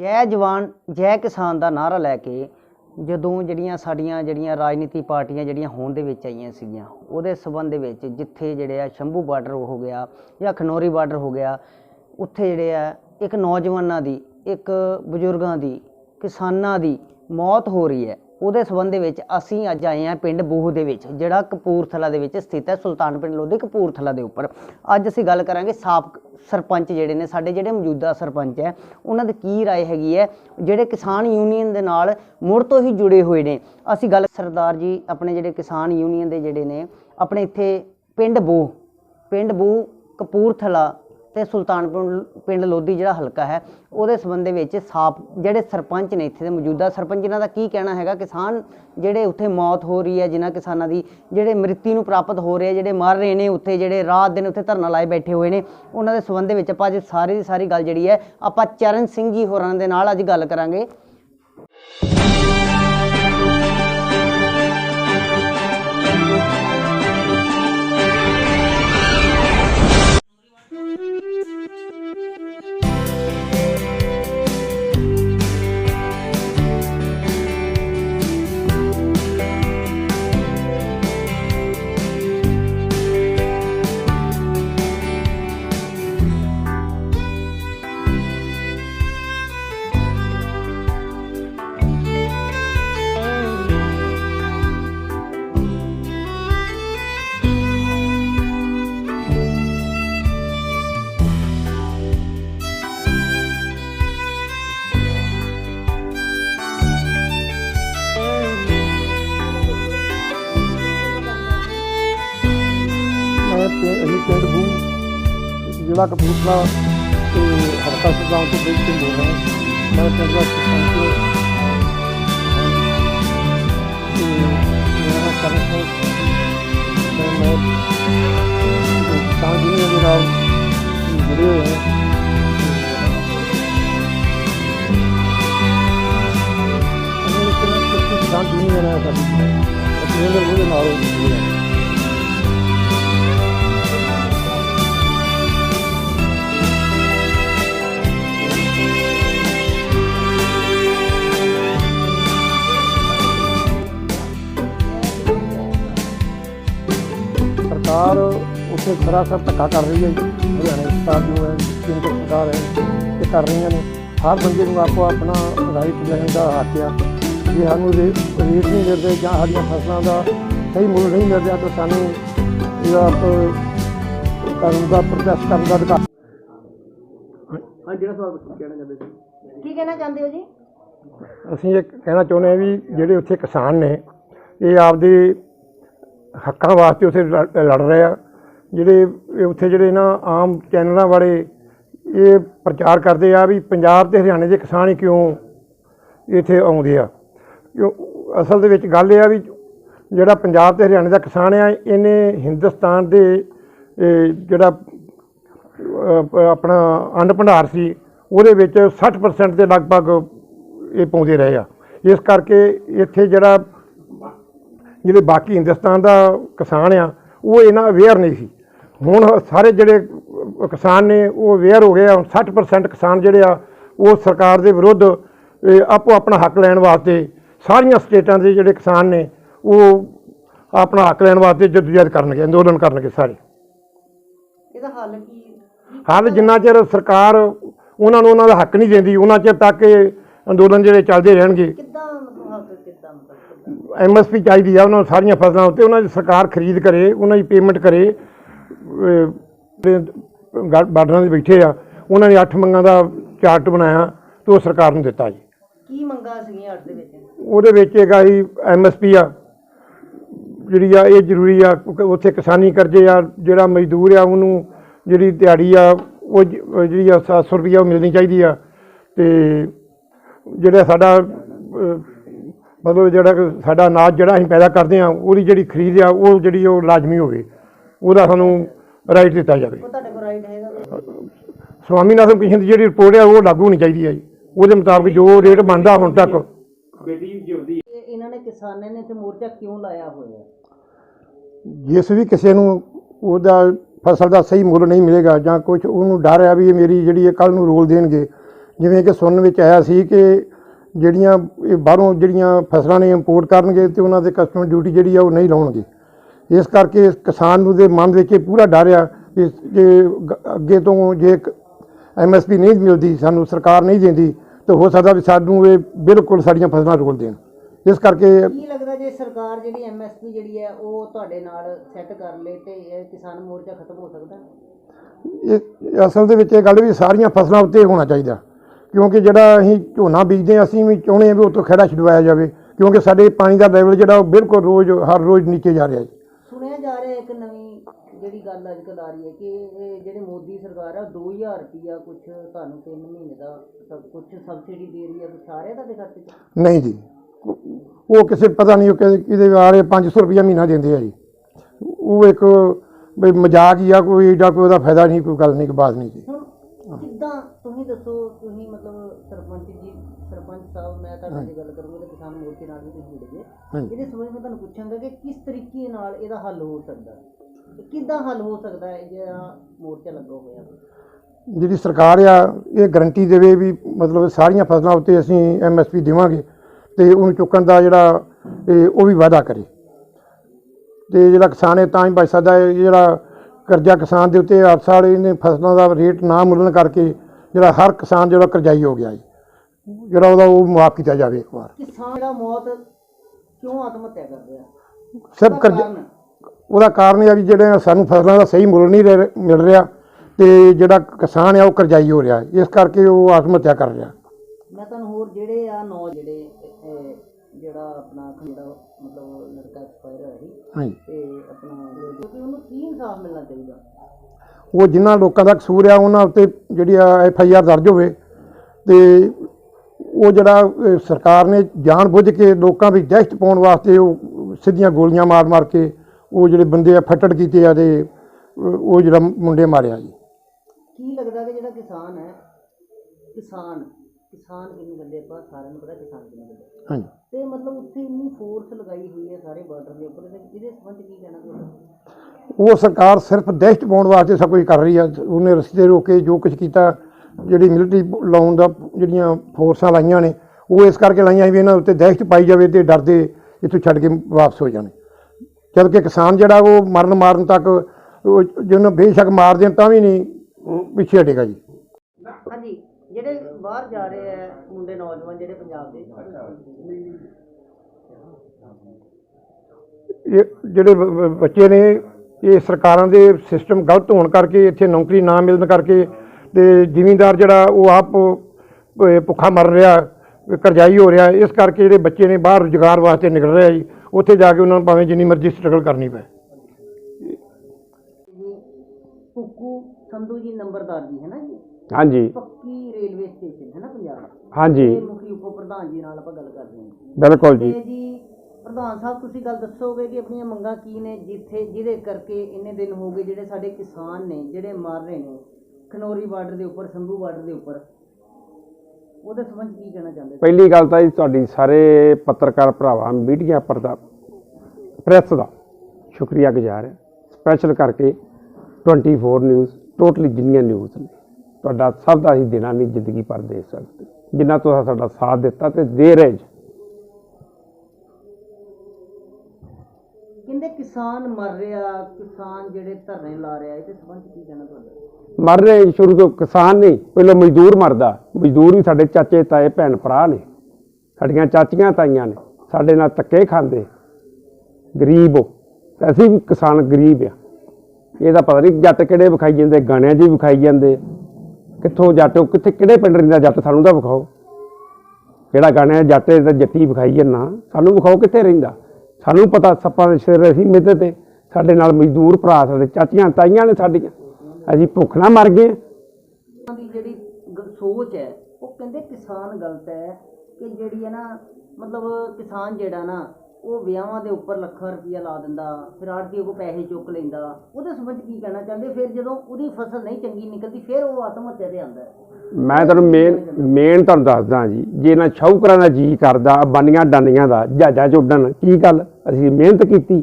ਜੈ ਜਵਾਨ, ਜੈ ਕਿਸਾਨ ਦਾ ਨਾਰਾ ਲੈ ਕੇ ਜਦੋਂ ਜਿਹੜੀਆਂ ਸਾਡੀਆਂ ਜਿਹੜੀਆਂ ਰਾਜਨੀਤੀ ਪਾਰਟੀਆਂ ਜਿਹੜੀਆਂ ਹੋਂਦ ਦੇ ਵਿੱਚ ਆਈਆਂ ਸੀਗੀਆਂ, ਉਹਦੇ ਸਬੰਧ ਦੇ ਵਿੱਚ ਜਿੱਥੇ ਜਿਹੜੇ ਆ ਸ਼ੰਭੂ ਬਾਰਡਰ ਹੋ ਗਿਆ ਜਾਂ ਖਨੌਰੀ ਬਾਰਡਰ ਹੋ ਗਿਆ, ਉੱਥੇ ਜਿਹੜੇ ਆ ਇੱਕ ਨੌਜਵਾਨਾਂ ਦੀ, ਇੱਕ ਬਜ਼ੁਰਗਾਂ ਦੀ, ਕਿਸਾਨਾਂ ਦੀ ਮੌਤ ਹੋ ਰਹੀ ਹੈ। ਉਹਦੇ ਸਬੰਧ ਦੇ ਵਿੱਚ ਅਸੀਂ ਅੱਜ ਆਏ ਹਾਂ ਪਿੰਡ ਬੂਹ ਦੇ ਵਿੱਚ ਜਿਹੜਾ ਕਪੂਰਥਲਾ ਦੇ ਵਿੱਚ ਸਥਿਤ ਹੈ ਸੁਲਤਾਨ ਪਿੰਡ ਲੋਧੀ ਕਪੂਰਥਲਾ ਦੇ ਉੱਪਰ ਅੱਜ ਅਸੀਂ ਗੱਲ ਕਰਾਂਗੇ ਸਾਬਕ ਸਰਪੰਚ ਜਿਹੜੇ ਨੇ ਸਾਡੇ ਜਿਹੜੇ ਮੌਜੂਦਾ ਸਰਪੰਚ ਹੈ ਉਹਨਾਂ ਦੀ ਕੀ رائے ਹੈਗੀ ਹੈ ਜਿਹੜੇ ਕਿਸਾਨ ਯੂਨੀਅਨ ਦੇ ਨਾਲ ਮੁੜ ਤੋਂ ਹੀ ਜੁੜੇ ਹੋਏ ਨੇ ਅਸੀਂ ਗੱਲ ਸਰਦਾਰ ਜੀ ਆਪਣੇ ਜਿਹੜੇ ਕਿਸਾਨ ਯੂਨੀਅਨ ਦੇ ਜਿਹੜੇ ਨੇ ਆਪਣੇ ਇੱਥੇ ਪਿੰਡ ਬੂਹ ਪਿੰਡ ਬੂ ਕਪੂਰਥਲਾ ਤੇ ਸੁਲਤਾਨਪੁਰ ਪਿੰਡ ਲੋਧੀ ਜਿਹੜਾ ਹਲਕਾ ਹੈ, ਉਹਦੇ ਸੰਬੰਧ ਦੇ ਵਿੱਚ ਸਾਪ ਜਿਹੜੇ ਸਰਪੰਚ ਨੇ ਇੱਥੇ ਦੇ ਮੌਜੂਦਾ ਸਰਪੰਚ ਇਹਨਾਂ ਦਾ ਕੀ ਕਹਿਣਾ ਹੈਗਾ, ਕਿਸਾਨ ਜਿਹੜੇ ਉੱਥੇ ਮੌਤ ਹੋ ਰਹੀ ਹੈ, ਜਿਨ੍ਹਾਂ ਕਿਸਾਨਾਂ ਦੀ ਜਿਹੜੇ ਮ੍ਰਿਤੀ ਨੂੰ ਪ੍ਰਾਪਤ ਹੋ ਰਹੇ ਆ ਜਿਹੜੇ ਮਰ ਰਹੇ ਨੇ ਉੱਥੇ, ਜਿਹੜੇ ਰਾਤ ਦਿਨ ਉੱਥੇ ਧਰਨਾ ਲਾਏ ਬੈਠੇ ਹੋਏ ਨੇ, ਉਹਨਾਂ ਦੇ ਸੰਬੰਧ ਦੇ ਵਿੱਚ ਆਪਾਂ ਅੱਜ ਸਾਰੀ ਦੀ ਸਾਰੀ ਗੱਲ ਜਿਹੜੀ ਹੈ, ਆਪਾਂ ਚਰਨ ਸਿੰਘ ਜੀ ਹੋਰਾਂ ਦੇ ਨਾਲ ਅੱਜ ਗੱਲ ਕਰਾਂਗੇ। ਪਿੰਡ ਬੂ ਜ਼ਿਲ੍ਹਾ ਕਪੂਰਥਲਾ ਤੇ ਹਲਕਾ ਸੁਲਤਾਨ ਤੋਂ ਬਿਲਕੁਲ ਪਿੰਡ ਹੋ ਰਿਹਾ ਮੈਂ ਪਿੰਡ ਦਾ ਸਰਪੰਚ ਤੇ ਮੇਰਾ ਨਾਮ ਕਰਨ ਸਿੰਘ ਤੇ ਮੈਂ ਤਾਂ ਦੁਨੀਆ ਦੇ ਨਾਲ ਜੁੜੇ ਹੋਏ ਹਾਂ ਅਸੀਂ ਇੱਕ ਨਾ ਕਿਸੇ ਤਾਂ ਦੁਨੀਆ ਨਾਲ ਸਾਡੀ ਅਸੀਂ ਉਹਦੇ ਉਹਦੇ ਨਾਲ ਜੁੜੇ ਹਾਂ ਉੱਥੇ ਸਰਾਸਰ ਧੱਕਾ ਕਰ ਰਹੀ ਹੈ ਜੀ। ਹਰਿਆਣਾ ਸਰਕਾਰ ਜੋ ਹੈ ਕੇਂਦਰ ਸਰਕਾਰ ਹੈ ਇਹ ਕਰ ਰਹੀਆਂ ਨੇ। ਹਰ ਬੰਦੇ ਨੂੰ ਆਪੋ ਆਪਣਾ ਰਾਈਟ ਲੈਣ ਦਾ ਹੱਕ ਆ। ਜੇ ਸਾਨੂੰ ਰੇ- ਰੇਟ ਨਹੀਂ ਮਿਲਦੇ ਜਾਂ ਸਾਡੀਆਂ ਫਸਲਾਂ ਦਾ ਸਹੀ ਮੁੱਲ ਨਹੀਂ ਮਿਲ ਰਿਹਾ ਤਾਂ ਸਾਨੂੰ ਇਹਦਾ ਆਪ ਕਰਨ ਦਾ ਪ੍ਰੋਟੈਸਟ ਕਰਨ ਦਾ ਅਧਿਕਾਰ ਹਾਂ ਜਿਹੜਾ ਸਵਾਲ ਕਹਿਣਾ ਚਾਹੁੰਦੇ ਸੀ। ਕੀ ਕਹਿਣਾ ਚਾਹੁੰਦੇ ਹੋ ਜੀ? ਅਸੀਂ ਇਹ ਕਹਿਣਾ ਚਾਹੁੰਦੇ ਹਾਂ ਵੀ ਜਿਹੜੇ ਉੱਥੇ ਕਿਸਾਨ ਨੇ ਇਹ ਆਪਦੇ ਹੱਕਾਂ ਵਾਸਤੇ ਉੱਥੇ ਲੜ ਲੜ ਰਹੇ ਆ। ਜਿਹੜੇ ਉੱਥੇ ਜਿਹੜੇ ਨਾ ਆਮ ਚੈਨਲਾਂ ਵਾਲੇ ਇਹ ਪ੍ਰਚਾਰ ਕਰਦੇ ਆ ਵੀ ਪੰਜਾਬ ਤੇ ਹਰਿਆਣੇ ਦੇ ਕਿਸਾਨ ਹੀ ਕਿਉਂ ਇੱਥੇ ਆਉਂਦੇ ਆ। ਕਿਉਂ ਅਸਲ ਦੇ ਵਿੱਚ ਗੱਲ ਇਹ ਆ ਵੀ ਜਿਹੜਾ ਪੰਜਾਬ ਤੇ ਹਰਿਆਣੇ ਦਾ ਕਿਸਾਨ ਆ, ਇਹਨੇ ਹਿੰਦੁਸਤਾਨ ਦੇ ਜਿਹੜਾ ਆਪਣਾ ਅੰਨ ਭੰਡਾਰ ਸੀ, ਉਹਦੇ ਵਿੱਚ 60% ਦੇ ਲਗਭਗ ਇਹ ਪਾਉਂਦੇ ਰਹੇ ਆ। ਇਸ ਕਰਕੇ ਇੱਥੇ ਜਿਹੜਾ, ਜਿਹੜੇ ਬਾਕੀ ਹਿੰਦੁਸਤਾਨ ਦਾ ਕਿਸਾਨ ਆ, ਉਹ ਇਹਨਾਂ ਅਵੇਅਰ ਨਹੀਂ ਸੀ। ਹੁਣ ਸਾਰੇ ਜਿਹੜੇ ਕਿਸਾਨ ਨੇ ਉਹ ਅਵੇਅਰ ਹੋ ਗਏ ਆ ਹੁਣ 60% ਕਿਸਾਨ ਜਿਹੜੇ ਆ ਉਹ ਸਰਕਾਰ ਦੇ ਵਿਰੁੱਧ ਆਪੋ ਆਪਣਾ ਹੱਕ ਲੈਣ ਵਾਸਤੇ ਸਾਰੀਆਂ ਸਟੇਟਾਂ ਦੇ ਜਿਹੜੇ ਕਿਸਾਨ ਨੇ ਉਹ ਆਪਣਾ ਹੱਕ ਲੈਣ ਵਾਸਤੇ ਜਦੋਜਹਿਦ ਕਰਨਗੇ ਅੰਦੋਲਨ ਕਰਨਗੇ ਸਾਰੇ। ਇਹਦਾ ਹੱਲ ਕੀ? ਹਾਲ ਜਿੰਨਾ ਚਿਰ ਸਰਕਾਰ ਉਹਨਾਂ ਨੂੰ ਉਹਨਾਂ ਦਾ ਹੱਕ ਨਹੀਂ ਦਿੰਦੀ ਉਹਨਾਂ ਚਿਰ ਤੱਕ ਇਹ ਅੰਦੋਲਨ ਜਿਹੜੇ ਚੱਲਦੇ ਰਹਿਣਗੇ। ਕਿੱਦਾਂ ਮਤਲਬ ਕਿੱਦਾਂ ਮਤਲਬ ਐਮਐਸਪੀ ਚਾਹੀਦੀ ਆ ਉਹਨਾਂ ਨੂੰ ਸਾਰੀਆਂ ਫਸਲਾਂ ਉੱਤੇ ਉਹਨਾਂ ਦੀ ਸਰਕਾਰ ਖਰੀਦ ਕਰੇ ਉਹਨਾਂ ਦੀ ਪੇਮੈਂਟ ਕਰੇ ਬਾਰਡਰਾਂ 'ਤੇ ਬੈਠੇ ਆ ਉਹਨਾਂ ਨੇ ਅੱਠ ਮੰਗਾਂ ਦਾ ਚਾਰਟ ਬਣਾਇਆ ਤੇ ਉਹ ਸਰਕਾਰ ਨੂੰ ਦਿੱਤਾ ਜੀ। ਕੀ ਮੰਗਾਂ ਸੀਗੀਆਂ ਅੱਡ ਦੇ ਵਿੱਚ? ਉਹਦੇ ਵਿੱਚ ਹੈਗਾ ਜੀ ਐਮਐਸਪੀ ਆ ਜਿਹੜੀ ਆ ਇਹ ਜ਼ਰੂਰੀ ਆ ਉੱਥੇ ਕਿਸਾਨੀ ਕਰਜ਼ੇ ਆ ਜਿਹੜਾ ਮਜ਼ਦੂਰ ਆ ਉਹਨੂੰ ਜਿਹੜੀ ਦਿਹਾੜੀ ਆ ਉਹ ਜਿਹੜੀ ਆ 700 ਰੁਪਈਆ ਉਹ ਮਿਲਣੀ ਚਾਹੀਦੀ ਆ। ਤੇ ਜਿਹੜਾ ਸਾਡਾ ਮਤਲਬ ਜਿਹੜਾ ਸਾਡਾ ਅਨਾਜ ਜਿਹੜਾ ਅਸੀਂ ਪੈਦਾ ਕਰਦੇ ਆ ਉਹਦੀ ਜਿਹੜੀ ਖਰੀਦ ਆ ਉਹ ਜਿਹੜੀ ਉਹ ਲਾਜ਼ਮੀ ਹੋਵੇ। ਉਹਦਾ ਸਾਨੂੰ ਰਾਈਟ ਦਿੱਤਾ ਜਾਵੇ। ਤੁਹਾਡੇ ਕੋਲ ਰਾਈਟ ਹੈਗਾ। ਸਵਾਮੀਨਾਥਨ ਕਮਿਸ਼ਨ ਦੀ ਜਿਹੜੀ ਰਿਪੋਰਟ ਆ ਉਹ ਲਾਗੂ ਹੋਣੀ ਚਾਹੀਦੀ ਹੈ ਜੀ। ਉਹਦੇ ਮੁਤਾਬਕ ਜੋ ਰੇਟ ਬਣਦਾ ਹੁਣ ਤੱਕ। ਇਹ- ਇਹਨਾਂ ਨੇ ਕਿਸਾਨਾਂ ਨੇ ਤੇ ਮੋਰਚਾ ਕਿਉਂ ਲਾਇਆ ਹੋਇਆ? ਜਿਸ ਵੀ ਕਿਸੇ ਨੂੰ ਉਹਦਾ ਫਸਲ ਦਾ ਸਹੀ ਮੁੱਲ ਨਹੀਂ ਮਿਲੇਗਾ ਜਾਂ ਕੁਝ ਉਹਨੂੰ ਡਰ ਆ ਵੀ ਇਹ ਮੇਰੀ ਜਿਹੜੀ ਇਹ ਕੱਲ ਨੂੰ ਰੋਲ ਦੇਣਗੇ। ਜਿਵੇਂ ਕਿ ਸੁਣਨ ਵਿੱਚ ਆਇਆ ਸੀ ਕਿ ਜਿਹੜੀਆਂ ਇਹ ਬਾਹਰੋਂ ਜਿਹੜੀਆਂ ਫਸਲਾਂ ਨੇ ਇੰਪੋਰਟ ਕਰਨਗੇ ਤੇ ਉਹਨਾਂ ਦੇ ਕਸਟਮ ਡਿਊਟੀ ਜਿਹੜੀ ਆ ਉਹ ਨਹੀਂ ਲਾਉਣਗੇ। ਇਸ ਕਰਕੇ ਕਿਸਾਨ ਨੂੰ ਦੇ ਮਨ ਵਿੱਚ ਇਹ ਪੂਰਾ ਡਰ ਆ ਕਿ ਜੇ ਗ- ਅੱਗੇ ਤੋਂ ਜੇ ਐਮਐਸਪੀ ਨਹੀਂ ਮਿਲਦੀ ਸਾਨੂੰ ਸਰਕਾਰ ਨਹੀਂ ਦਿੰਦੀ ਤਾਂ ਹੋ ਸਕਦਾ ਵੀ ਸਾਨੂੰ ਇਹ ਬਿਲਕੁਲ ਸਾਡੀਆਂ ਫਸਲਾਂ ਰੋਲ ਦੇਣ। ਇਸ ਕਰਕੇ ਕੀ ਲੱਗਦਾ ਜੇ ਸਰਕਾਰ ਜਿਹੜੀ ਐਮਐਸਪੀ ਜਿਹੜੀ ਹੈ ਉਹ ਤੁਹਾਡੇ ਨਾਲ ਸੈੱਟ ਕਰ ਲੇ ਤੇ ਇਹ ਕਿਸਾਨ ਮੋਰਚਾ ਖਤਮ ਹੋ ਸਕਦਾ? ਇਹ ਅਸਲ ਦੇ ਵਿੱਚ ਇਹ ਗੱਲ ਵੀ ਸਾਰੀਆਂ ਫਸਲਾਂ ਉੱਤੇ ਹੋਣਾ ਚਾਹੀਦਾ। ਕਿਉਂਕਿ ਜਿਹੜਾ ਅਸੀਂ ਝੋਨਾ ਬੀਜਦੇ ਹਾਂ ਅਸੀਂ ਵੀ ਚਾਹੁੰਦੇ ਹਾਂ ਵੀ ਉਹ ਤੋਂ ਖਹਿੜਾ ਛਡਵਾਇਆ ਜਾਵੇ। ਕਿਉਂਕਿ ਸਾਡੇ ਪਾਣੀ ਦਾ ਲੈਵਲ ਜਿਹੜਾ ਉਹ ਬਿਲਕੁਲ ਰੋਜ਼ ਹਰ ਰੋਜ਼ ਨੀਚੇ ਜਾ ਰਿਹਾ ਹੈ। ਸੁਣਿਆ ਜਾ ਰਿਹਾ ਇੱਕ ਨਵੀਂ ਜਿਹੜੀ ਗੱਲ ਅੱਜ ਕੱਲ੍ਹ ਆ ਰਹੀ ਹੈ ਕਿ ਇਹ ਜਿਹੜੇ ਮੋਦੀ ਸਰਕਾਰ ਉਹ 2000 ਰੁਪਿਆ ਕੁਝ ਤੁਹਾਨੂੰ 3 ਮਹੀਨੇ ਦਾ ਕੁਝ ਸਬਸਿਡੀ ਦੇ ਰਹੀ ਹੈ ਆ ਰਿਹਾ ਤੁਹਾਡੇ ਖਾਤੇ 'ਚ? ਨਹੀਂ ਜੀ। ਉਹ ਕਿਸੇ ਪਤਾ ਨਹੀਂ ਉਹ ਕਿਹਦੇ ਕਿਹਦੇ ਆ ਰਹੇ 500 ਰੁਪਇਆ ਮਹੀਨਾ ਦਿੰਦੇ ਆ ਜੀ। ਉਹ ਇੱਕ ਵੀ ਮਜ਼ਾਕ ਹੀ ਆ ਕੋਈ ਏਡਾ ਕੋਈ ਉਹਦਾ ਫਾਇਦਾ ਨਹੀਂ ਕੋਈ ਗੱਲ ਨਹੀਂ ਕੋਈ ਬਾਤ ਨਹੀਂ ਜੀ। ਹੁਣ ਕਿੱਦਾਂ ਤੁਸੀਂ ਦੱਸੋ ਤੁਸੀਂ ਮਤਲਬ ਸਰਪੰਚ ਜੀ ਸਰਪੰਚ ਸਾਹਿਬ ਮੈਂ ਤੁਹਾਡੇ ਨਾਲ ਗੱਲ ਕਰੂੰਗਾ ਤੇ ਕਿਸਾਨ ਮੋਰਚੇ ਨਾਲ ਵੀ ਤੁਸੀਂ ਜੁੜੋਗੇ ਹਾਂਜੀ। ਇਹਦੇ ਸੰਬੰਧ ਮੈਂ ਤੁਹਾਨੂੰ ਪੁੱਛਾਂਗਾ ਕਿ ਕਿਸ ਤਰੀਕੇ ਨਾਲ ਇਹਦਾ ਹੱਲ ਹੋ ਸਕਦਾ ਹੈ? ਤੇ ਕਿੱਦਾਂ ਹੱਲ ਹੋ ਸਕਦਾ ਹੈ ਜਿਹੜਾ ਮੋਰਚਾ ਲੱਗਾ ਹੋਇਆ? ਜਿਹੜੀ ਸਰਕਾਰ ਆ ਇਹ ਗਰੰਟੀ ਦੇਵੇ ਵੀ ਮਤਲਬ ਸਾਰੀਆਂ ਫਸਲਾਂ ਉੱਤੇ ਅਸੀਂ ਐਮਐਸਪੀ ਦੇਵਾਂਗੇ ਤੇ ਉਹਨੂੰ ਚੁੱਕਣ ਦਾ ਜਿਹੜਾ ਇਹ ਉਹ ਵੀ ਵਾਅਦਾ ਕਰੇ। ਤੇ ਜਿਹੜਾ ਕਿਸਾਨ ਹੈ ਤਾਂ ਹੀ ਬਚ ਸਕਦਾ ਹੈ ਜਿਹੜਾ ਕਰਜ਼ਾ ਕਿਸਾਨ ਦੇ ਉੱਤੇ ਸਾਲ ਇਹਨੇ ਫਸਲਾਂ ਦਾ ਰੇਟ ਨਾ ਮੁੱਲਣ ਕਰਕੇ ਜਿਹੜਾ ਹਰ ਕਿਸਾਨ ਜਿਹੜਾ ਕਰਜ਼ਾਈ ਹੋ ਗਿਆ ਜੀ ਜਿਹੜਾ ਉਹਦਾ ਉਹ ਮਾਫ ਕੀਤਾ ਜਾਵੇ ਇੱਕ ਵਾਰ। ਕਿਸਾਨ ਦਾ ਮੌਤ ਕਿਉਂ ਆਤਮ ਹੱਤਿਆ ਕਰ ਰਿਹਾ ਸਿਰਫ ਉਹਦਾ ਕਰਜ਼ਾ ਕਾਰਨ? ਉਹਦਾ ਕਾਰਨ ਇਹ ਆ ਵੀ ਜਿਹੜੇ ਸਾਨੂੰ ਫਸਲਾਂ ਦਾ ਸਹੀ ਮੁੱਲ ਨਹੀਂ ਮਿਲ ਰਿਹਾ ਤੇ ਜਿਹੜਾ ਕਿਸਾਨ ਆ ਉਹ ਕਰਜ਼ਾਈ ਹੋ ਰਿਹਾ। ਇਸ ਕਰਕੇ ਉਹ ਆਤਮ ਹੱਤਿਆ ਕਰ ਰਿਹਾ। ਮੈਂ ਤੁਹਾਨੂੰ ਹੋਰ ਜਿਹੜੇ ਆ ਨੌ ਜਿਹੜੇ ਇਹ, ਜਿਹੜਾ ਆਪਣਾ ਜਿਹੜਾ ਮਤਲਬ ਲੜਕਾ ਐਕਸਪਾਇਰ ਹੋਇਆ ਸੀ ਹਾਂਜੀ। ਤੇ ਆਪਣਾ ਕਿਉਂਕਿ ਉਹਨੂੰ ਕੀ ਇਨਸਾਫ ਮਿਲਣਾ ਚਾਹੀਦਾ? ਉਹ ਜਿਨ੍ਹਾਂ ਲੋਕਾਂ ਦਾ ਕਸੂਰ ਆ ਉਹਨਾਂ ਉੱਤੇ ਜਿਹੜੀ ਐਫ ਆਈ ਆਰ ਦਰਜ ਹੋਵੇ ਤੇ ਉਹ ਜਿਹੜਾ ਅਹ, ਸਰਕਾਰ ਨੇ ਜਾਣ ਬੁੱਝ ਕੇ ਲੋਕਾਂ ਵਿੱਚ ਦਹਿਸ਼ਤ ਪਾਉਣ ਵਾਸਤੇ ਉਹ ਸਿੱਧੀਆਂ ਗੋਲੀਆਂ ਮਾਰ ਮਾਰ ਕੇ ਉਹ ਜਿਹੜੇ ਬੰਦੇ ਆ ਫੱਟੜ ਕੀਤੇ ਆ ਤੇ ਅਹ, ਉਹ ਜਿਹੜਾ ਮੁੰਡੇ ਮਾਰਿਆ ਜੀ। ਕੀ ਲੱਗਦਾ ਕਿ ਜਿਹੜਾ ਕਿਸਾਨ ਹੈ ਕਿਸਾਨ ਕਿਸਾਨ ਕਿੰਨੇ ਬੰਦੇ ਆਪਾਂ? ਸਾਰਿਆਂ ਨੂੰ ਪਤਾ ਕਿਸਾਨ ਕਿੰਨੇ ਬੰਦੇ ਹਾਂਜੀ। ਤੇ ਮਤਲਬ ਉੱਥੇ ਇੰਨੀ ਫੋਰਸ ਲਗਾਈ ਹੋਈ ਹੈ ਸਾਰੇ ਬਾਰਡਰ ਦੇ ਉੱਪਰ ਤੇ ਇਹਦੇ ਸੰਬੰਧ ਕੀ ਕਹਿਣਾ ਤੁਹਾਡਾ? ਉਹ ਸਰਕਾਰ ਸਿਰਫ ਦਹਿਸ਼ਤ ਪਾਉਣ ਵਾਸਤੇ ਸਭ ਕੁਝ ਕਰ ਰਹੀ ਆ। ਉਹਨੇ ਰਸਤੇ ਰੋਕੇ ਜੋ ਕੁਝ ਕੀਤਾ ਜਿਹੜੀ ਮਿਲਟਰੀ ਲਾਉਣ ਦਾ ਜਿਹੜੀਆਂ ਫੋਰਸਾਂ ਲਾਈਆਂ ਨੇ ਉਹ ਇਸ ਕਰਕੇ ਲਾਈਆਂ ਵੀ ਇਹਨਾਂ ਉੱਤੇ ਦਹਿਸ਼ਤ ਪਾਈ ਜਾਵੇ ਤੇ ਡਰਦੇ ਇੱਥੋਂ ਛੱਡ ਕੇ ਵਾਪਸ ਹੋ ਜਾਣ। ਜਦ ਕਿ ਕਿਸਾਨ ਜਿਹੜਾ ਉਹ ਮਰਨ ਮਾਰਨ ਤੱਕ ਜਿਹਨੂੰ ਬੇਸ਼ੱਕ ਮਾਰ ਦੇਣ ਤਾਂ ਵੀ ਨਹੀਂ ਪਿੱਛੇ ਹਟੇਗਾ ਜੀ। ਹਾਂਜੀ ਜਿਹੜੇ ਬਾਹਰ ਜਾ ਰਹੇ ਆ ਮੁੰਡੇ ਨੌਜਵਾਨ ਜਿਹੜੇ ਪੰਜਾਬ ਦੇ। ਇਹ ਜਿਹੜੇ ਬੱਚੇ ਨੇ ਇਹ ਸਰਕਾਰਾਂ ਦੇ ਸਿਸਟਮ ਗਲਤ ਹੋਣ ਕਰਕੇ ਇੱਥੇ ਨੌਕਰੀ ਨਾ ਮਿਲਣ ਕਰਕੇ ਤੇ ਜ਼ਿਮੀਂਦਾਰ ਜਿਹੜਾ ਉਹ ਆਪ ਭੁੱਖਾ ਮਰ ਰਿਹਾ ਕਰਜ਼ਾਈ ਹੋ ਰਿਹਾ ਇਸ ਕਰਕੇ ਜਿਹੜੇ ਬੱਚੇ ਨੇ ਬਾਹਰ ਰੁਜ਼ਗਾਰ ਵਾਸਤੇ ਨਿਕਲ ਰਹੇ ਆ ਜੀ ਉੱਥੇ ਜਾ ਕੇ ਉਹਨਾਂ ਨੂੰ ਭਾਵੇਂ ਜਿੰਨੀ ਮਰਜ਼ੀ ਸਟਰਗਲ ਕਰਨੀ ਪਏ। ਜੀ ਪੁੱਕੂ ਸੰਧੂ ਜੀ ਨੰਬਰਦਾਰ ਜੀ ਹੈ ਨਾ ਜੀ? ਹਾਂਜੀ। ਪੱਕੀ ਰੇਲਵੇ ਸਟੇਸ਼ਨ ਹੈ ਨਾ ਪੰਜਾਬ? ਹਾਂਜੀ। ਮੁਖੀ ਉਪ ਪ੍ਰਧਾਨ ਜੀ ਨਾਲ ਆਪਾਂ ਗੱਲ ਕਰਦੇ ਹਾਂ। ਬਿਲਕੁਲ ਜੀ। ਤੇ ਜੀ ਪ੍ਰਧਾਨ ਸਾਹਿਬ ਤੁਸੀਂ ਗੱਲ ਦੱਸੋਗੇ ਕਿ ਆਪਣੀਆਂ ਮੰਗਾਂ ਕੀ ਨੇ ਜਿੱਥੇ ਜਿਹਦੇ ਕਰਕੇ ਇੰਨੇ ਦਿਨ ਹੋ ਗਏ ਜਿਹੜੇ ਸਾਡੇ ਕਿਸਾਨ ਨੇ ਜਿਹੜੇ ਮਰ ਰਹੇ ਨੇ ਖਨੌਰੀ ਬਾਰਡਰ ਦੇ ਉੱਪਰ ਸੰਭੂ ਬਾਰਡਰ ਦੇ ਉੱਪਰ। ਉਹਦੇ ਸੰਬੰਧ ਕੀ ਕਹਿਣਾ ਚਾਹੁੰਦੇ ਪਹਿਲੀ ਗੱਲ ਤਾਂ ਜੀ ਤੁਹਾਡੀ ਸਾਰੇ ਪੱਤਰਕਾਰ ਭਰਾਵਾਂ ਮੀਡੀਆ ਪਰਦਾ ਪ੍ਰੈਸ ਦਾ ਸ਼ੁਕਰੀਆ ਗੁਜ਼ਾਰ ਹੈ। ਸਪੈਸ਼ਲ ਕਰਕੇ 24 ਨਿਊਜ਼ ਟੋਟਲੀ ਜਿੰਨੀਆਂ ਨਿਊਜ਼ ਨੇ ਤੁਹਾਡਾ ਸਭ ਦਾ ਹੀ ਦੇਣਾ ਨਹੀਂ ਜ਼ਿੰਦਗੀ ਪਰ ਦੇ ਸਕਦੇ। ਜਿੰਨਾ ਤੁਸੀਂ ਸਾਡਾ ਸਾਥ ਦਿੱਤਾ ਤੇ ਦੇ ਰਹੇ ਜੀ। ਕਹਿੰਦੇ ਕਿਸਾਨ ਮਰ ਰਿਹਾ ਕਿਸਾਨ ਜਿਹੜੇ ਧਰਨੇ ਲਾ ਰਿਹਾ ਇਹਦੇ ਸੰਬੰਧ ਕੀ ਕਹਿਣਾ ਤੁਹਾਡਾ? ਮਰ ਰਹੇ ਸ਼ੁਰੂ ਤੋਂ ਕਿਸਾਨ ਨਹੀਂ, ਪਹਿਲਾਂ ਮਜ਼ਦੂਰ ਮਰਦਾ। ਮਜ਼ਦੂਰ ਵੀ ਸਾਡੇ ਚਾਚੇ, ਤਾਏ, ਭੈਣ, ਭਰਾ ਨੇ। ਸਾਡੀਆਂ ਚਾਚੀਆਂ, ਤਾਈਆਂ ਨੇ। ਸਾਡੇ ਨਾਲ ਧੱਕੇ ਖਾਂਦੇ। ਗਰੀਬ ਹੋ। ਅਸੀਂ ਵੀ ਕਿਸਾਨ ਗਰੀਬ ਆ। ਇਹਦਾ ਪਤਾ ਨਹੀਂ ਜੱਟ ਕਿਹੜੇ ਵਿਖਾਈ ਜਾਂਦੇ, ਗਾਣਿਆਂ 'ਚ ਵਿਖਾਈ ਜਾਂਦੇ। ਕਿੱਥੋਂ ਜੱਟ ਉਹ ਕਿੱਥੇ, ਕਿਹੜੇ ਪਿੰਡ ਰਹਿੰਦਾ ਜੱਟ? ਸਾਨੂੰ ਤਾਂ ਵਿਖਾਓ। ਜਿਹੜਾ ਗਾਣਿਆਂ 'ਚ ਜੱਟ ਤੇ ਜੱਟੀ ਵਿਖਾਈ ਜਾਂਦਾ। ਸਾਨੂੰ ਵਿਖਾਓ ਕਿੱਥੇ ਰਹਿੰਦਾ। ਸਾਨੂੰ ਪਤਾ, ਸੱਪਾਂ ਦੇ ਸਿਰ ਅਸੀਂ ਮਿੱਧ ਤੇ ਸਾਡੇ ਨਾਲ ਮਜ਼ਦੂਰ ਭਰਾ, ਸਾਡੇ ਚਾਚੀਆਂ, ਤਾਈਆਂ ਨੇ ਸਾਡੀਆਂ। ਅਸੀਂ ਭੁੱਖ ਨਾਲ ਮਰ ਗਏ ਉਹਨਾਂ ਦੀ ਜਿਹੜੀ ਗ- ਸੋਚ ਹੈ ਉਹ ਕਹਿੰਦੇ ਕਿਸਾਨ ਗਲਤ ਹੈ ਕਿ ਜਿਹੜੀ ਹੈ ਨਾ ਮਤਲਬ ਕਿਸਾਨ ਜਿਹੜਾ ਨਾ ਉਹ ਵਿਆਹਾਂ ਦੇ ਉੱਪਰ ਲੱਖਾਂ ਰੁਪਈਆ ਲਾ ਦਿੰਦਾ ਫਿਰ ਆੜਤੀਓ ਕੋ ਪੈਸੇ ਚੁੱਕ ਲੈਂਦਾ। ਉਹਦੇ ਸੰਬੰਧ ਕੀ ਕਹਿਣਾ ਚਾਹੁੰਦੇ? ਫਿਰ ਜਦੋਂ ਉਹਦੀ ਫਸਲ ਨਹੀਂ ਚੰਗੀ ਨਿਕਲਦੀ ਫਿਰ ਉਹ ਆਤਮ ਹੱਤਿਆ ਤੇ ਆਉਂਦਾ ਹੈ। ਮੈਂ ਤੁਹਾਨੂੰ ਮੇਨ ਮੇਨ ਤੁਹਾਨੂੰ ਦੱਸਦਾ ਜੀ ਜੇ ਨਾ ਸ਼ੌਕਰਾਂ ਦਾ ਜੀ ਕਰਦਾ ਬਾਨੀਆਂ ਡਾਨੀਆਂ ਦਾ ਜਹਾਜ਼ਾਂ ਚ ਉੱਡਣ ਕੀ ਗੱਲ? ਅਸੀਂ ਮਿਹਨਤ ਕੀਤੀ।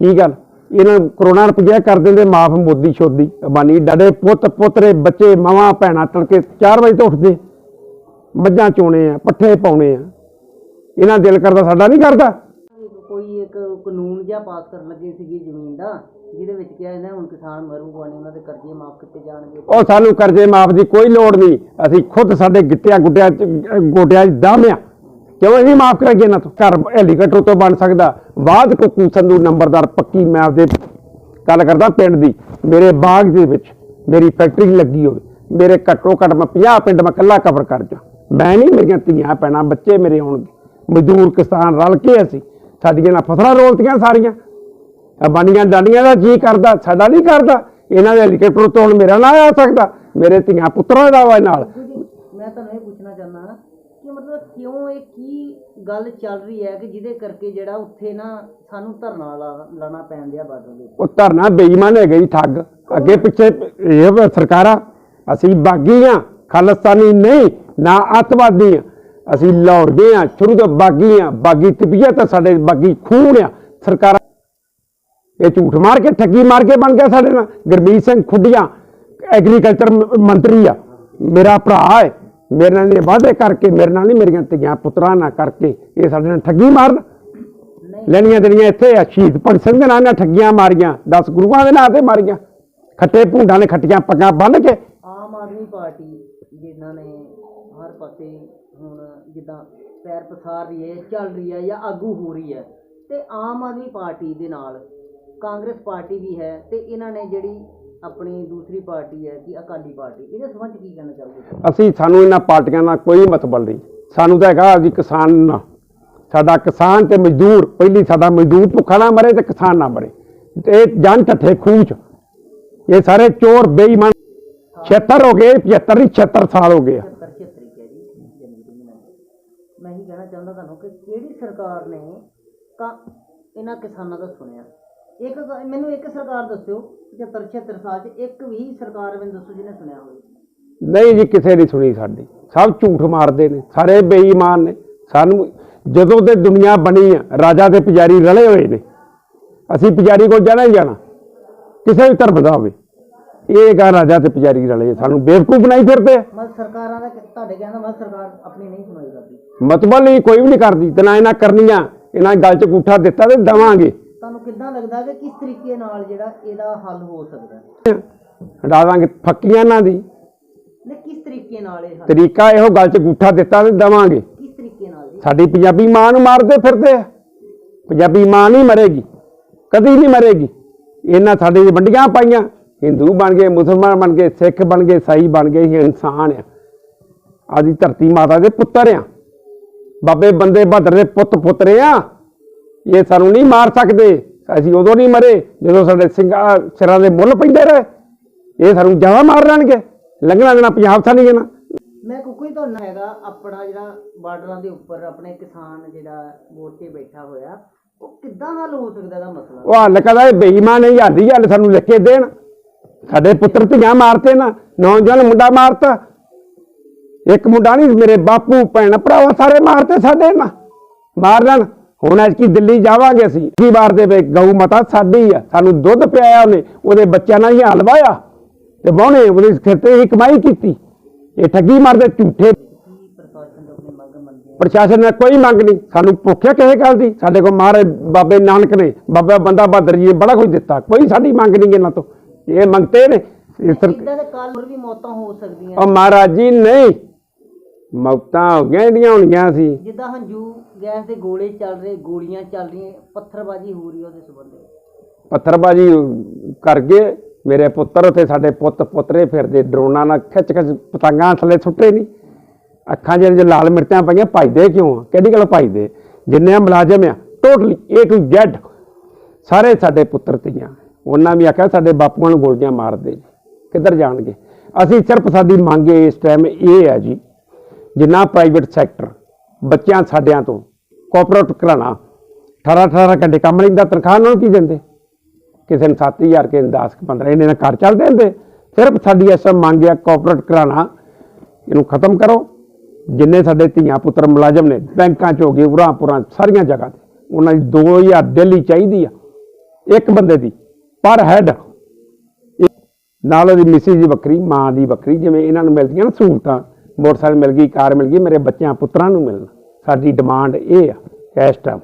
ਕੀ ਗੱਲ? ਇਹਨਾਂ ਨੂੰ ਕਰੋਨਾ ਰੁਪਈਆ ਕਰ ਦਿੰਦੇ ਮਾਫ ਮੋਦੀ ਸ਼ੋਦੀ ਬਾਨੀ ਡਾਡੇ ਪੁੱਤ ਪੁੱਤਰੇ ਬੱਚੇ ਮਾਵਾਂ ਭੈਣਾਂ ਤੜਕੇ 4 ਵਜੇ ਤੋਂ ਉੱਠਦੇ। ਮੱਝਾਂ ਚੋਣੇ ਆ ਪੱਠੇ ਪਾਉਣੇ ਆ। ਇਹਨਾਂ ਦਿਲ ਕਰਦਾ ਸਾਡਾ ਨਹੀਂ ਕਰਦਾ। ਕੋਈ ਇੱਕ ਕਾਨੂੰਨ ਜਿਹਾ ਪਾਸ ਕਰਨ ਲੱਗੇ ਸੀਗੀ ਜ਼ਮੀਨ ਦਾ ਜਿਹਦੇ ਵਿੱਚ ਕਿਹਾ ਜਾਂਦਾ ਹੁਣ ਕਿਸਾਨ ਮਰੂਗਾ ਨਹੀਂ ਉਹਨਾਂ ਦੇ ਕਰਜ਼ੇ ਮਾਫ ਕੀਤੇ ਜਾਣਗੇ। ਉਹ ਸਾਨੂੰ ਕਰਜ਼ੇ ਮਾਫ ਦੀ ਕੋਈ ਲੋੜ ਨਹੀਂ। ਅਸੀਂ ਖੁਦ ਸਾਡੇ ਗਿੱਟਿਆਂ ਗੁੱਟਿਆਂ ਚ ਗੋਡਿਆਂ 'ਚ ਦਮ ਕਿਉਂ ਇਹ ਅਸੀਂ ਮਾਫ ਕਰਾਂਗੇ ਨਾ ਤੋਂ? ਘਰ ਹੈਲੀਕਾਪਟਰ ਤੋਂ ਬਣ ਸਕਦਾ। ਬਾਅਦ ਕੁੱਕੂ ਸੰਧੂ ਨੰਬਰਦਾਰ ਪੱਕੀ ਮੈਂ ਆਪਦੇ ਗੱਲ ਕਰਦਾ ਪਿੰਡ ਦੀ। ਮੇਰੇ ਬਾਗ ਦੇ ਵਿੱਚ ਮੇਰੀ ਫੈਕਟਰੀ ਲੱਗੀ ਹੋਵੇ। ਮੇਰੇ ਘੱਟੋ ਘੱਟ ਮੈਂ 50 ਪਿੰਡ ਮੈਂ ਇਕੱਲਾ ਕਵਰ ਕਰ ਜਾ। ਮੈਂ ਨਹੀਂ ਮੇਰੀਆਂ ਧੀਆਂ ਪੈਣਾ ਬੱਚੇ ਮੇਰੇ ਆਉਣਗੇ ਮਜ਼ਦੂਰ ਕਿਸਾਨ ਰਲ ਕੇ ਅਸੀਂ ਸਾਡੀਆਂ ਨਾਲ ਫਸਲਾਂ ਰੋਲਤੀਆਂ ਸਾਰੀਆਂ। ਆ ਬਾਨੀਆਂ ਡਾਂਡੀਆਂ ਦਾ ਜੀ ਕਰਦਾ, ਸਾਡਾ ਨਹੀਂ ਕਰਦਾ। ਇਹਨਾਂ ਦੇ ਹੈਲੀਕਾਪਟਰ ਤੋਂ ਹੁਣ ਮੇਰਾ ਨਾ ਆ ਸਕਦਾ। ਮੇਰੇ ਧੀਆਂ ਪੁੱਤਰਾਂ ਦਾ ਵਾ ਨਾਲ। ਮੈਂ ਤੁਹਾਨੂੰ ਇਹ ਪੁੱਛਣਾ ਚਾਹੁੰਦਾ ਹਾਂ ਮਤਲਬ ਕਿਉਂ ਇਹ ਕੀ ਗੱਲ ਚੱਲ ਰਹੀ ਹੈ ਕਿ ਜਿਹਦੇ ਕਰਕੇ ਜਿਹੜਾ ਉੱਥੇ ਨਾ ਸਾਨੂੰ ਧਰਨਾ ਲਾ- ਲਾਣਾ ਪੈਣ ਦਿਆ ਬਾਰਡਰ ਦੇ ਉਹ ਧਰਨਾ ਬੇਈਮਾਨ ਹੈਗਾ ਜੀ ਠੱਗ। ਅੱਗੇ ਪਿੱਛੇ ਇਹ ਵਾ ਸਰਕਾਰਾਂ, ਅਸੀਂ ਬਾਗੀ ਆ, ਖਾਲਿਸਤਾਨੀ ਨਹੀਂ, ਨਾ ਅੱਤਵਾਦੀ ਆ। ਅਸੀਂ ਲਾਹੌਰ ਗਏ ਆ, ਸ਼ੁਰੂ ਤੋਂ ਬਾਗੀ ਆ। ਬਾਗੀ ਤਬੀਅਤ ਆ ਸਾਡੇ ਬਾਗੀ ਖੂਨ ਆ। ਸਰਕਾਰਾਂ ਇਹ ਝੂਠ ਮਾਰ ਕੇ, ਠੱਗੀ ਮਾਰ ਕੇ ਬਣ ਗਿਆ ਸਾਡੇ ਨਾਲ। ਗੁਰਮੀਤ ਸਿੰਘ ਖੁੱਡੀਆਂ, ਐਗਰੀਕਲਚਰ ਮ- ਮੰਤਰੀ ਆ। ਮੇਰਾ ਭਰਾ ਹੈ। ਮੇਰੇ ਨਾਲ ਇਹ ਵਾਅਦੇ ਕਰਕੇ ਮੇਰੇ ਨਾਲ ਨਹੀਂ ਮੇਰੀਆਂ ਧੀਆਂ ਪੁੱਤਰਾਂ ਨਾਲ ਕਰਕੇ ਇਹ ਸਾਡੇ ਨਾਲ ਠੱਗੀ ਮਾਰਨ। ਲੈਣੀਆਂ ਦੇਣੀਆਂ ਇੱਥੇ ਆ ਸ਼ਹੀਦ ਭਗਤ ਸਿੰਘ ਦੇ ਨਾਂ ਨਾਲ ਠੱਗੀਆਂ ਮਾਰੀਆਂ 10 ਗੁਰੂਆਂ ਦੇ ਨਾਂ ਤੇ ਮਾਰੀਆਂ। ਖੱਟੇ ਭੁੰਡਾਂ ਨੇ ਖੱਟੀਆਂ ਪੱਗਾਂ ਬੰਨ੍ਹ ਕੇ। ਆਮ ਆਦਮੀ ਪਾਰਟੀ ਜਿਨ੍ਹਾਂ ਨੇ ਹਰ ਪਾਸੇ ਹੁਣ ਜਿੱਦਾਂ ਪੈਰ ਪਸਾਰ ਰਹੀ ਹੈ ਚੱਲ ਰਹੀ ਹੈ ਜਾਂ ਆਗੂ ਹੋ ਰਹੀ ਹੈ ਤੇ ਆਮ ਆਦਮੀ ਪਾਰਟੀ ਦੇ ਨਾਲ ਕਾਂਗਰਸ ਪਾਰਟੀ ਵੀ ਹੈ ਤੇ ਇਹਨਾਂ ਨੇ ਜਿਹੜੀ ਆਪਣੀ ਦੂਸਰੀ ਪਾਰਟੀ ਹੈ ਕਿ ਅਕਾਲੀ ਪਾਰਟੀ ਇਹਦੇ ਸੰਬੰਧ ਕੀ ਕਹਿਣਾ ਚਾਹੋਗੇ? ਅਸੀਂ ਸਾਨੂੰ ਇਹਨਾਂ ਪਾਰਟੀਆਂ ਨਾਲ ਕੋਈ ਮਤਲਬ ਨਹੀਂ। ਸਾਨੂੰ ਤਾਂ ਹੈਗਾ ਅਸੀਂ ਕਿਸਾਨ ਨਾ ਸਾਡਾ ਕਿਸਾਨ ਤੇ ਮਜ਼ਦੂਰ ਪਹਿਲੀ ਸਾਡਾ ਮਜ਼ਦੂਰ ਭੁੱਖਾ ਨਾ ਮਰੇ ਤੇ ਕਿਸਾਨ ਨਾ ਮਰੇ। ਤੇ ਇਹ ਜਨ ਢੱਠੇ ਖੂਹ ਚ। ਇਹ ਸਾਰੇ ਚੋਰ ਬੇਈਮਾਨ 76 ਹੋ ਗਏ 75 ਨਹੀਂ 76 ਸਾਲ ਹੋ ਗਏ ਆ। 76 ਤਰੀਕ ਹੈ ਜੀ ਜਨਵਰੀ ਦੇ ਮਹੀਨੇ ਮੈਂ ਹੀ ਕਹਿਣਾ ਚਾਹੁੰਦਾ ਤੁਹਾਨੂੰ ਕਿ ਕਿਹੜੀ ਸਰਕਾਰ ਨੇ ਤਾਂ ਇਹਨਾਂ ਕਿਸਾਨਾਂ ਦਾ ਸੁਣਿਆ? ਇੱਕ ਗ- ਮੈਨੂੰ ਇੱਕ ਸਰਕਾਰ ਦੱਸਿਓ 75 76 ਸਾਲ 'ਚ ਇੱਕ ਵੀ ਸਰਕਾਰ ਮੈਨੂੰ ਦੱਸੋ ਜਿਹਨੇ ਸੁਣਿਆ ਹੋਵੇ। ਨਹੀਂ ਜੀ ਕਿਸੇ ਦੀ ਸੁਣੀ ਸਾਡੀ। ਸਭ ਝੂਠ ਮਾਰਦੇ ਨੇ ਸਾਰੇ ਬੇਈਮਾਨ ਨੇ। ਸਾਨੂੰ ਜਦੋਂ ਤੇ ਦੁਨੀਆ ਬਣੀ ਆ ਰਾਜਾ ਤੇ ਪੁਜਾਰੀ ਰਲੇ ਹੋਏ ਨੇ। ਅਸੀਂ ਪੁਜਾਰੀ ਕੋਲ ਜਾਣਾ ਹੀ ਜਾਣਾ। ਕਿਸੇ ਵੀ ਧਰਮ ਦਾ ਹੋਵੇ। ਇਹ ਗਾ ਰਾਜਾ ਤੇ ਪੁਜਾਰੀ ਰਲੇ ਸਾਨੂੰ ਬੇਵਕੂਫ ਬਣਾਈ ਫਿਰਦੇ। ਆ। ਮਤਲਬ ਸਰਕਾਰਾਂ ਦਾ ਕਿ- ਤੁਹਾਡੇ ਕਹਿੰਦਾ ਮਤਲਬ ਸਰਕਾਰ ਆਪਣੀ ਨਹੀਂ ਸੁਣਾਈ ਕਰਦੀ। ਮਤਲਬ ਨਹੀਂ ਕੋਈ ਵੀ ਨਹੀਂ ਕਰਦੀ। ਤੇ ਨਾ ਇਹਨਾਂ ਕਰਨੀਆਂ ਇਹਨਾਂ ਗੱਲ 'ਚ ਗੂਠਾ ਦਿੱਤਾ ਤੇ ਦਵਾਂਗੇ। ਕਿੱਦਾਂ ਲੱਗਦਾ ਕਿ ਕਿਸ ਤਰੀਕੇ ਨਾਲ ਜਿਹੜਾ ਇਹਦਾ ਹੱਲ ਹੋ ਸਕਦਾ? ਹੈ ਹਟਾ ਦਾਂਗੇ ਫੱਕੀਆਂ ਇਹਨਾਂ ਦੀ। ਨੇ ਕਿਸ ਤਰੀਕੇ ਨਾਲ ਇਹ ਹੱਲ? ਤਰੀਕਾ ਇਹੋ ਗੱਲ 'ਚ ਗੂਠਾ ਦਿੱਤਾ ਤੇ ਦਵਾਂਗੇ। ਕਿਸ ਤਰੀਕੇ ਨਾਲ ਜੀ ਸਾਡੀ ਪੰਜਾਬੀ ਮਾਂ ਨੂੰ ਮਾਰਦੇ ਫਿਰਦੇ ਆ। ਪੰਜਾਬੀ ਮਾਂ ਨਹੀਂ ਮਰੇਗੀ ਕਦੀ ਨਹੀਂ ਮਰੇਗੀ। ਇਹਨਾਂ ਸਾਡੇ ਵੰਡੀਆਂ ਪਾਈਆਂ। ਹਿੰਦੂ ਬਣ ਗਏ ਮੁਸਲਮਾਨ ਬਣ ਗਏ ਸਿੱਖ ਬਣ ਗਏ ਸਾਈ ਬਣ ਗਏ ਇਹ ਇਨਸਾਨ ਆ। ਆਦੀ ਧਰਤੀ ਮਾਤਾ ਦੇ ਪੁੱਤਰ ਆ। ਬਾਬੇ ਬੰਦੇ ਬਹਾਦਰ ਦੇ ਪੁੱਤ ਪੁੱਤਰੇ ਆ। ਇਹ ਸਾਨੂੰ ਨਹੀਂ ਮਾਰ ਸਕਦੇ। ਅਸੀਂ ਉਦੋਂ ਨਹੀਂ ਮਰੇ ਜਦੋਂ ਸਾਡੇ ਸਿੰਘਾਂ ਸਿਰਾਂ ਦੇ ਮੁੱਲ ਪੈਂਦੇ ਰਹੇ। ਇਹ ਸਾਨੂੰ ਜ਼ਿਆਦਾ ਮਾਰ ਲੈਣਗੇ। ਲੰਘਣਾ ਦੇਣਾ ਪੰਜਾਬ ਥਾ ਨਹੀਂ ਜਾਣਾ। ਮੈਂ ਕੋਈ ਤੁਹਾਨੂੰ ਹੈਗਾ ਆਪਣਾ ਜਿਹੜਾ ਬਾਰਡਰਾਂ ਦੇ ਉੱਪਰ ਆਪਣੇ ਕਿਸਾਨ ਜਿਹੜਾ ਮੋਰਚੇ ਬੈਠਾ ਹੋਇਆ ਉਹ ਕਿੱਦਾਂ ਹੱਲ ਹੋ ਸਕਦਾ ਦਾ ਮਸਲਾ? ਉਹ ਹੱਲ ਕਦਾ ਬੇਈਮਾਨ ਨਹੀਂ ਹੱਲ ਹੀ ਹੱਲ ਸਾਨੂੰ ਲਿਖ ਕੇ ਦੇਣ। ਸਾਡੇ ਪੁੱਤਰ ਧੀਆਂ ਮਾਰਤੇ ਨਾ ਨੌਜਵਾਨ ਮੁੰਡਾ ਮਾਰਤਾ। ਇੱਕ ਮੁੰਡਾ ਨਹੀਂ ਮੇਰੇ ਬਾਪੂ ਭੈਣ ਭਰਾਵਾ ਸਾਰੇ ਮਾਰਤੇ ਸਾਡੇ ਨਾ ਮਾਰ ਲੈਣ। ਹੁਣ ਐਤਕੀ ਦਿੱਲੀ ਜਾਵਾਂਗੇ ਅਸੀਂ? ਕੀ ਵਾਰ ਦੇ ਵੇ ਗਊ ਮਾਤਾ ਸਾਡੀ ਆ ਸਾਨੂੰ ਦੁੱਧ ਪਿਆਇਆ ਉਹਨੇ ਉਹਦੇ ਬੱਚਿਆਂ ਨਾਲ ਹੀ ਹਲਵਾਇਆ ਤੇ ਬਾਹਣੇ ਉਹਦੇ ਸਿਰ ਤੇ ਹੀ ਕਮਾਈ ਕੀਤੀ। ਇਹ ਠੱਗੀ ਮਾਰਦੇ ਝੂਠੇ। ਕੀ ਪ੍ਰਸ਼ਾਸਨ ਨੇ ਕੋਈ ਮੰਗ ਨਹੀਂ। ਸਾਨੂੰ ਭੁੱਖਿਆ ਕਿਸੇ ਗੱਲ ਦੀ। ਸਾਡੇ ਕੋਲ ਮਾਰੇ ਬਾਬੇ ਨਾਨਕ ਨੇ ਬਾਬਾ ਬੰਦਾ ਬਹਾਦਰ ਜੀ ਨੇ ਬੜਾ ਕੁਝ ਦਿੱਤਾ। ਕੋਈ ਸਾਡੀ ਮੰਗ ਨਹੀਂ ਇਹਨਾਂ ਤੋਂ। ਇਹ ਮੰਗਤੇ ਨੇ। ਸਰ ਇਦਾਂ ਦੇ ਕੱਲ ਹੋਰ ਵੀ ਮੌਤਾਂ ਹੋ ਸਕਦੀਆਂ ਉਹ ਮਹਾਰਾਜ ਜੀ ਨਹੀਂ। ਮੌਤਾਂ ਹੋ ਗਈਆਂ ਜਿਹੜੀਆਂ ਹੋਣੀਆਂ ਸੀ। ਜਿੱਦਾਂ ਹੰਝੂ ਗੈਸ ਦੇ ਗੋਲੇ ਚੱਲ ਰਹੇ ਗੋਲੀਆਂ ਚੱਲ ਰਹੀਆਂ ਪੱਥਰਬਾਜ਼ੀ ਹੋ ਰਹੀ ਹੈ ਉਹਦੇ ਸੰਬੰਧ। ਵਿੱਚ ਪੱਥਰਬਾਜੀ ਕਰ ਗਏ। ਮੇਰੇ ਪੁੱਤਰ ਉੱਥੇ ਸਾਡੇ ਪੁੱਤ ਪੁੱਤਰੇ ਫਿਰਦੇ ਡਰੋਨਾਂ ਨਾਲ ਖਿੱਚ ਖਿੱਚ ਪਤੰਗਾਂ ਥੱਲੇ ਸੁੱਟੇ ਨਹੀਂ ਅੱਖਾਂ 'ਚ ਜੇ ਲਾਲ ਮਿਰਚਾਂ ਪਈਆਂ ਭਜਦੇ ਕਿਉਂ ਆ? ਕਿਹੜੀ ਗੱਲ ਭਜਦੇ? ਜਿੰਨੇ ਮੁਲਾਜ਼ਮ ਆ ਟੋਟਲੀ A to Z ਸਾਰੇ ਸਾਡੇ ਪੁੱਤਰ ਧੀਆਂ। ਉਹਨਾਂ ਵੀ ਆਖਿਆ ਸਾਡੇ ਬਾਪੂਆਂ ਨੂੰ ਗੋਲੀਆਂ ਮਾਰਦੇ ਕਿੱਧਰ ਜਾਣਗੇ? ਅਸੀਂ ਸਿਰਫ ਸਾਡੀ ਮੰਗ ਇਸ ਟਾਈਮ ਇਹ ਹੈ ਜੀ ਜਿੰਨਾ ਪ੍ਰਾਈਵੇਟ ਸੈਕਟਰ ਬੱਚਿਆਂ ਸਾਡਿਆਂ ਤੋਂ ਕੋਆਪਰੇਟ ਕਰਾਣਾ 18 18 ਘੰਟੇ ਕੰਮ ਲੈਂਦਾ, ਤਨਖਾਹ ਨਾਲ ਕੀ ਦਿੰਦੇ? ਕਿਸੇ ਨੂੰ 7000 ਕਿਸੇ ਨੂੰ 10 15 ਇਹਨੇ ਨਾਲ ਘਰ ਚੱਲਦੇ ਹੁੰਦੇ ਸਿਰਫ ਸਾਡੀ ਇਸ ਮੰਗ ਆ ਕੋਆਪਰੇਟ ਕਰਾਣਾ ਇਹਨੂੰ ਖਤਮ ਕਰੋ। ਜਿੰਨੇ ਸਾਡੇ ਧੀਆਂ ਪੁੱਤਰ ਮੁਲਾਜ਼ਮ ਨੇ, ਬੈਂਕਾਂ 'ਚ ਹੋ ਗਏ, ਉਰਾਂ ਪੁਰਾਂ, ਸਾਰੀਆਂ ਜਗ੍ਹਾ ਤੇ, ਉਹਨਾਂ ਦੀ 2000 ਡੇਲੀ ਚਾਹੀਦੀ ਆ, ਇੱਕ ਬੰਦੇ ਦੀ ਪਰ ਹੈਡ ਨਾਲ ਉਹਦੀ ਮਿਸਿਸ ਦੀ ਵੱਖਰੀ ਮਾਂ ਦੀ ਵੱਖਰੀ ਜਿਵੇਂ ਇਹਨਾਂ ਨੂੰ ਮਿਲਦੀਆਂ ਨਾ ਸਹੂਲਤਾਂ ਮੋਟਰਸਾਈਕਲ ਮਿਲ ਗਈ, ਕਾਰ ਮਿਲ ਗਈ, ਮੇਰੇ ਬੱਚਿਆਂ, ਪੁੱਤਰਾਂ ਨੂੰ ਮਿਲਣ। ਸਾਡੀ ਡਿਮਾਂਡ ਇਹ ਆ ਇਸ ਟਾਈਮ